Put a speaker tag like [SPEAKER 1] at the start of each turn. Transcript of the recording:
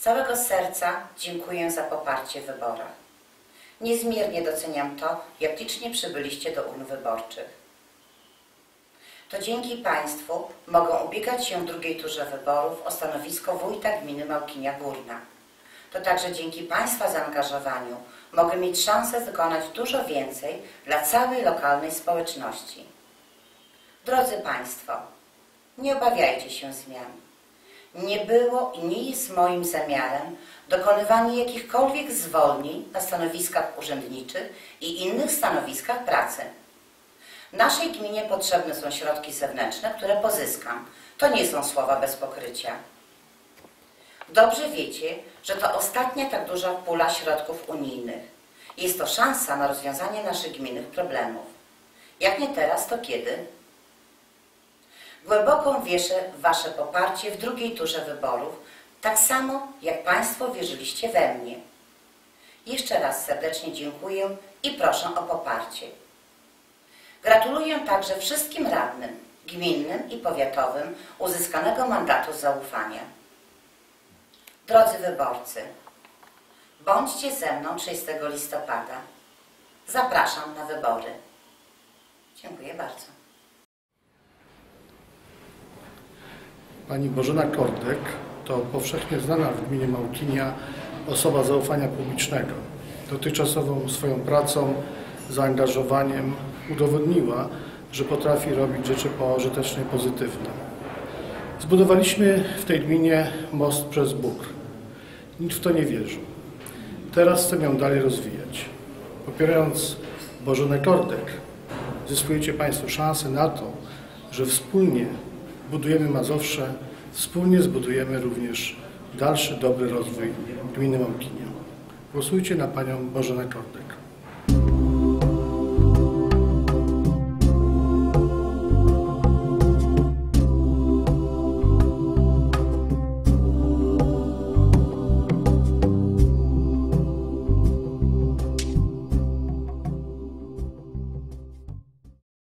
[SPEAKER 1] całego serca dziękuję za poparcie w wyborach. Niezmiernie doceniam to, jak licznie przybyliście do urn wyborczych. To dzięki Państwu mogę ubiegać się w drugiej turze wyborów o stanowisko wójta gminy Małkinia Górna. To także dzięki Państwa zaangażowaniu mogę mieć szansę wykonać dużo więcej dla całej lokalnej społeczności. Drodzy Państwo, nie obawiajcie się zmian. Nie było i nie jest moim zamiarem dokonywanie jakichkolwiek zwolnień na stanowiskach urzędniczych i innych stanowiskach pracy. Naszej gminie potrzebne są środki zewnętrzne, które pozyskam. To nie są słowa bez pokrycia. Dobrze wiecie, że to ostatnia tak duża pula środków unijnych. Jest to szansa na rozwiązanie naszych gminnych problemów. Jak nie teraz, to kiedy? Głęboko wierzę w Wasze poparcie w drugiej turze wyborów, tak samo jak Państwo wierzyliście we mnie. Jeszcze raz serdecznie dziękuję i proszę o poparcie. Gratuluję także wszystkim radnym, gminnym i powiatowym uzyskanego mandatu zaufania. Drodzy wyborcy, bądźcie ze mną 30 listopada. Zapraszam na wybory. Dziękuję bardzo.
[SPEAKER 2] Pani Bożena Kordek to powszechnie znana w gminie Małkinia osoba zaufania publicznego. Dotychczasową swoją pracą, zaangażowaniem udowodniła, że potrafi robić rzeczy pożyteczne i pozytywne. Zbudowaliśmy w tej gminie most przez Bóg. Nikt w to nie wierzył. Teraz chcemy ją dalej rozwijać. Popierając Bożenę Kordek, zyskujecie Państwo szansę na to, że wspólnie budujemy Mazowsze, wspólnie zbudujemy również dalszy dobry rozwój gminy Małkinia. Głosujcie na Panią Bożenę Kordek.